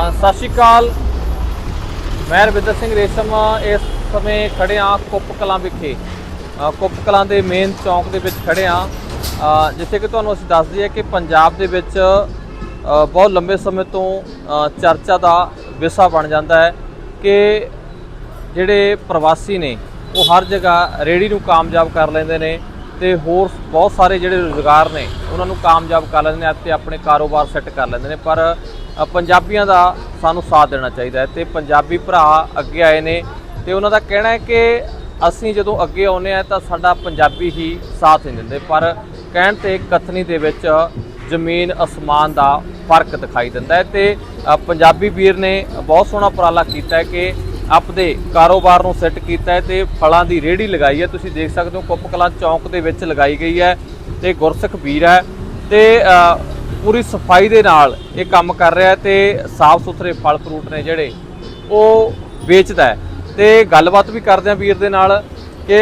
ਸਤਿ ਸ਼੍ਰੀ ਅਕਾਲ। ਮੈਂ ਰਵਿੰਦਰ ਸਿੰਘ ਰੇਸ਼ਮ, ਇਸ ਸਮੇਂ ਖੜੇ ਹਾਂ ਕੁੱਪ ਕਲਾਂ ਵਿਖੇ। ਕੁੱਪ ਕਲਾਂ ਦੇ ਮੇਨ ਚੌਂਕ ਦੇ ਵਿੱਚ ਖੜੇ ਹਾਂ। ਜਿੱਥੇ ਕਿ ਤੁਹਾਨੂੰ ਅਸੀਂ ਦੱਸ ਦਈਏ ਕਿ ਪੰਜਾਬ ਦੇ ਵਿੱਚ ਬਹੁਤ ਲੰਬੇ ਸਮੇਂ ਤੋਂ ਚਰਚਾ ਦਾ ਵਿਸ਼ਾ ਬਣ ਜਾਂਦਾ ਹੈ ਕਿ ਜਿਹੜੇ ਪ੍ਰਵਾਸੀ ਨੇ, ਉਹ ਹਰ ਜਗ੍ਹਾ ਰੇੜੀ ਨੂੰ ਕਾਮਯਾਬ ਕਰ ਲੈਂਦੇ ਨੇ। ਤੇ ਹੋਰ ਬਹੁਤ ਸਾਰੇ ਜਿਹੜੇ ਰੋਜ਼ਗਾਰ ਨੇ, ਉਹਨਾਂ ਨੂੰ ਕਾਮਯਾਬ ਕਰ ਲੈਂਦੇ ਨੇ ਅਤੇ ਆਪਣੇ ਕਾਰੋਬਾਰ ਸੈੱਟ ਕਰ ਲੈਂਦੇ ਨੇ। ਪਰ ਪੰਜਾਬੀਆਂ ਦਾ ਸਾਨੂੰ ਸਾਥ ਦੇਣਾ ਚਾਹੀਦਾ ਹੈ ਤੇ ਪੰਜਾਬੀ ਭਰਾ ਅੱਗੇ ਆਏ ਨੇ ਤੇ ਉਹਨਾਂ ਦਾ ਕਹਿਣਾ ਹੈ ਕਿ ਅਸੀਂ ਜਦੋਂ ਅੱਗੇ ਆਉਂਦੇ ਆ ਤਾਂ ਸਾਡਾ ਪੰਜਾਬੀ ਹੀ ਸਾਥ ਨਹੀਂ ਦਿੰਦੇ। ਪਰ ਕਹਿਣ ਤੇ ਕਥਨੀ ਦੇ ਵਿੱਚ ਜ਼ਮੀਨ, ਅਸਮਾਨ ਦਾ ਫ਼ਰਕ ਦਿਖਾਈ ਦਿੰਦਾ ਹੈ ਤੇ ਪੰਜਾਬੀ ਵੀਰ ਨੇ ਬਹੁਤ ਸੋਹਣਾ ਉਪਰਾਲਾ ਕੀਤਾ ਹੈ ਕਿ ਆਪਦੇ ਕਾਰੋਬਾਰ ਨੂੰ ਸੈੱਟ ਕੀਤਾ ਹੈ ਤੇ ਫਲਾਂ ਦੀ ਰੇਹੜੀ ਲਗਾਈ ਹੈ। ਤੁਸੀਂ ਦੇਖ ਸਕਦੇ ਹੋ ਕੁੱਪ ਕਲਾਂ ਚੌਂਕ ਦੇ ਵਿੱਚ ਲਗਾਈ ਗਈ ਹੈ ਤੇ ਗੁਰਸਿੱਖ ਵੀਰ ਹੈ ਤੇ ਪੂਰੀ ਸਫ਼ਾਈ ਦੇ ਨਾਲ ਇਹ ਕੰਮ ਕਰ ਰਿਹਾ ਹੈ ਤੇ ਸਾਫ਼ ਸੁਥਰੇ ਫਲ ਫਰੂਟ ਨੇ ਜਿਹੜੇ ਉਹ ਵੇਚਦਾ ਹੈ। ਤੇ ਗੱਲਬਾਤ ਵੀ ਕਰਦੇ ਆ ਵੀਰ ਦੇ ਨਾਲ ਕਿ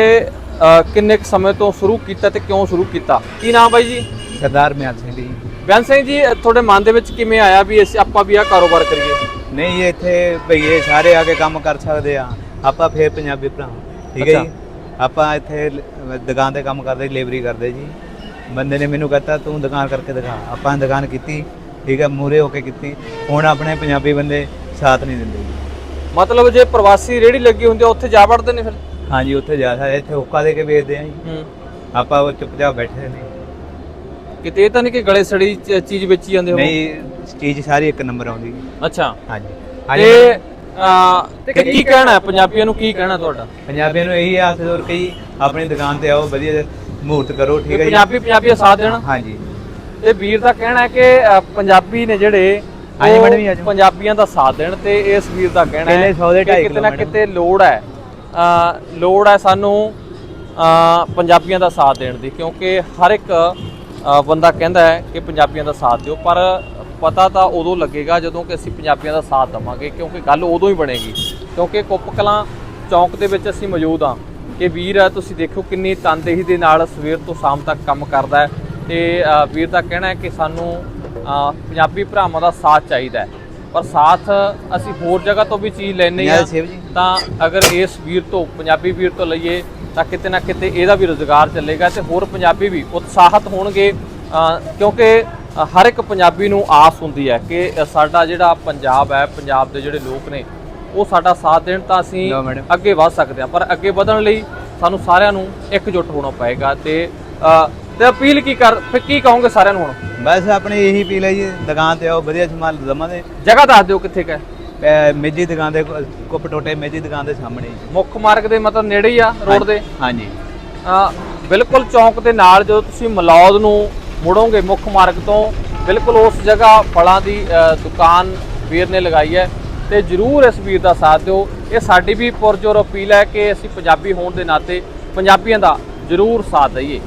ਕਿੰਨੇ ਕੁ ਸਮੇਂ ਤੋਂ ਸ਼ੁਰੂ ਕੀਤਾ ਤੇ ਕਿਉਂ ਸ਼ੁਰੂ ਕੀਤਾ। ਕੀ ਨਾਮ ਬਾਈ ਜੀ? ਸਰਦਾਰ ਮਿਆਨ ਸਿੰਘ ਜੀ। ਬਿਆਨ ਸਿੰਘ ਜੀ ਤੁਹਾਡੇ ਮਨ ਦੇ ਵਿੱਚ ਕਿਵੇਂ ਆਇਆ ਵੀ ਅਸੀਂ ਆਪਾਂ ਵੀ ਆਹ ਕਾਰੋਬਾਰ ਕਰੀਏ? ਨਹੀਂ ਇੱਥੇ ਭਈਏ ਸਾਰੇ ਆ ਕੇ ਕੰਮ ਕਰ ਸਕਦੇ ਆ। ਆਪਾਂ ਫੇਰ ਪੰਜਾਬੀ ਭਰਾ। ਠੀਕ ਹੈ ਜੀ? ਆਪਾਂ ਇੱਥੇ ਲ- ਦੁਕਾਨ ਤੇ ਕੰਮ ਕਰਦੇ ਲੇਬਰੀ ਕਰਦੇ ਜੀ। ਬੰਦੇ ਨੇ ਮੈਨੂੰ ਕਹਤਾ ਤੂੰ ਦੁਕਾਨ ਕਰਕੇ ਦਿਖਾ। ਆਪਾਂ ਦੁਕਾਨ ਕੀਤੀ ਠੀਕ ਹੈ? ਮੂਰੇ ਹੋ ਕੇ ਕੀਤੀ। ਹੁਣ ਆਪਣੇ ਪੰਜਾਬੀ ਬੰਦੇ ਸਾਥ ਨਹੀਂ ਦਿੰਦੇ ਜੀ। ਮਤਲਬ ਜੇ ਪ੍ਰਵਾਸੀ ਰੇੜੀ ਲੱਗੀ ਹੁੰਦੀ ਆ ਉੱਥੇ ਜਾ ਵੜਦੇ ਨੇ ਫਿਰ? ਹਾਂਜੀ ਉੱਥੇ ਜਾ ਸਕਦੇ ਇੱਥੇ ਹੁੱਕਾ ਦੇ ਕੇ ਵੇਚਦੇ ਆ ਜੀ। ਹੂੰ। ਆਪਾਂ ਉਹ ਚੁੱਪਚਾਪ ਬੈਠੇ ਨੇ। ਕਿਤੇ ਇਹ ਤਾਂ ਨਹੀਂ ਕਿ ਗਲੇ ਸੜੀ ਚ- ਚੀਜ਼ ਵੇਚੀ ਜਾਂਦੇ ਹੋ ਨਹੀਂ ਚੀਜ਼ ਸਾਰੀ ਇੱਕ ਨੰਬਰ ਆਉਂਦੀ। ਜੀ। ਅੱਛਾ। ਹਾਂਜੀ। ਤੇ ਤੇ ਕੀ ਕਹਿਣਾ ਹੈ? ਪੰਜਾਬੀਆਂ ਨੂੰ ਕੀ ਕਹਿਣਾ ਤੁਹਾਡਾ? ਪੰਜਾਬੀਆਂ ਨੂੰ ਇਹੀ ਆਸ ਹੋਰ ਕਈ ਆਪਣੀ ਦੁਕਾਨ ਤੇ ਆਓ ਵਧੀਆ ਜਿਹਾ ਮਹੂਰਤ ਕਰੋ ਠੀਕ ਹੈ ਜੀ। ਪੰਜਾਬੀ ਪੰਜਾਬੀ ਦਾ ਸਾਥ ਦੇਣਾ। ਹਾਂਜੀ। ਇਹ ਵੀਰ ਦਾ ਕਹਿਣਾ ਹੈ ਕਿ ਪੰਜਾਬੀ ਨੇ ਜਿਹੜੇ ਹਾਂਜੀ ਉਹ ਮੈਡਮ ਜੀ, ਆਜੋ। ਪੰਜਾਬੀਆਂ ਦਾ ਸਾਥ ਦੇਣ ਤੇ ਇਸ ਵੀਰ ਦਾ ਕਹਿਣਾ ਹੈ ਪਹਿਲੇ ਸੌ ਦੇ ਕਿ ਢਾਈ ਕਿਤੇ ਨਾ ਕਿਲੋ ਕਿਤੇ ਲੋੜ ਹੈ। ਅ, ਲੋੜ ਹੈ ਸਾਨੂੰ ਅ, ਪੰਜਾਬੀਆਂ ਦਾ ਸਾਥ ਦੇਣ ਦੀ ਕਿਉਂਕਿ ਹਰ ਇੱਕ ਬੰਦਾ ਕਹਿੰਦਾ ਹੈ ਕਿ ਪੰਜਾਬੀਆਂ ਦਾ ਸਾਥ ਦਿਓ ਪਰ ਪਤਾ ਤਾਂ ਉਦੋਂ ਲੱਗੇਗਾ ਜਦੋਂ ਕਿ ਅਸੀਂ ਪੰਜਾਬੀਆਂ ਦਾ ਸਾਥ ਦਵਾਂਗੇ ਕਿਉਂਕਿ ਗੱਲ ਉਦੋਂ ਹੀ ਬਣੇਗੀ। ਕਿਉਂਕਿ ਕੁੱਪ ਕਲਾਂ ਚੌਂਕ ਦੇ ਵਿੱਚ ਅਸੀਂ ਮੌਜੂਦ ਹਾਂ ਇਹ ਵੀਰ ਹੈ ਤੁਸੀਂ ਦੇਖੋ ਕਿੰਨੀ ਤਨਦੇਹੀ ਦੇ ਨਾਲ ਸਵੇਰ ਤੋਂ ਸ਼ਾਮ ਤੱਕ ਕੰਮ ਕਰਦਾ ਹੈ ਤੇ ਵੀਰ ਦਾ ਕਹਿਣਾ ਹੈ ਕਿ ਸਾਨੂੰ ਪੰਜਾਬੀ ਭਰਾਵਾਂ ਦਾ ਸਾਥ ਚਾਹੀਦਾ ਹੈ। ਪਰ ਸਾਥ ਅਸੀਂ ਹੋਰ ਜਗ੍ਹਾ ਤੋਂ ਵੀ ਚੀਜ਼ ਲੈਣੇ ਆ ਤਾਂ ਅਗਰ ਇਸ ਵੀਰ ਤੋਂ ਪੰਜਾਬੀ ਵੀਰ ਤੋਂ ਲਈਏ ਤਾਂ ਕਿਤੇ ਨਾ ਕਿਤੇ ਇਹਦਾ ਵੀ ਰੋਜ਼ਗਾਰ ਚੱਲੇਗਾ ਤੇ ਹੋਰ ਪੰਜਾਬੀ ਵੀ ਉਤਸ਼ਾਹਤ ਹੋਣਗੇ। ਕਿਉਂਕਿ ਹਰ ਇੱਕ ਪੰਜਾਬੀ ਨੂੰ ਆਸ ਹੁੰਦੀ ਹੈ ਕਿ ਸਾਡਾ ਜਿਹੜਾ ਪੰਜਾਬ ਹੈ ਪੰਜਾਬ ਦੇ ਜਿਹੜੇ ਲੋਕ ਨੇ ਉਹ ਸਾਡਾ ਸਾਥ ਦੇਣ ਤਾਂ ਅਸੀਂ। ਅੱਗੇ ਵਧ ਸਕਦੇ ਹਾਂ। ਪਰ ਅੱਗੇ ਵਧਣ ਲਈ ਸਾਨੂੰ ਸਾਰਿਆਂ ਨੂੰ ਇਕਜੁੱਟ ਹੋਣਾ ਪਏਗਾ ਤੇ ਤੇ ਅਪੀਲ ਕੀ ਕਰ ਫਿਰ ਕੀ ਕਹੋਗੇ ਸਾਰਿਆਂ ਨੂੰ ਹੁਣ? ਬਸ ਆਪਣੀ ਇਹੀ ਪੀ ਲਈ ਜੀ ਦੁਕਾਨ ਤੇ ਆਓ ਵਧੀਆ ਸਮਾਨ ਦਵਾਂਗੇ ਜਗ੍ਹਾ ਦੱਸ ਦਿਓ ਕਿੱਥੇ ਕਾ ਅਹ ਮੇਜੀ ਦੁਕਾਨ ਦੇ ਕੋ- ਕੁੱਪ ਟੋਟੇ ਮੇਜੀ ਦੁਕਾਨ ਦੇ ਸਾਹਮਣੇ ਜੀ। ਮੁੱਖ ਮਾਰਗ ਦੇ ਮਤਲਬ ਨੇੜੇ ਹੀ ਆ ਰੋਡ ਦੇ? ਹਾਂਜੀ। ਅ, ਬਿਲਕੁਲ ਚੌਂਕ ਦੇ ਨਾਲ ਜਦੋਂ ਤੁਸੀਂ ਮਲੌਦ ਨੂੰ ਮੁੜੋਗੇ ਮੁੱਖ ਮਾਰਗ ਤੋਂ ਬਿਲਕੁਲ ਉਸ ਜਗ੍ਹਾ ਫਲਾਂ ਦੀ ਅ, ਦੁਕਾਨ ਵੀਰ ਨੇ ਲਗਾਈ ਹੈ। ਤੇ ਜਰੂਰ ਇਸ ਵੀਰ ਦਾ ਸਾਥ ਦਿਓ। ਇਹ ਸਾਡੀ ਵੀ ਪੁਰਜੋਰ ਅਪੀਲ ਹੈ ਕਿ ਅਸੀਂ ਪੰਜਾਬੀ ਹੋਣ ਦੇ ਨਾਤੇ ਪੰਜਾਬੀਆਂ ਦਾ ਜਰੂਰ ਸਾਥ ਦਈਏ।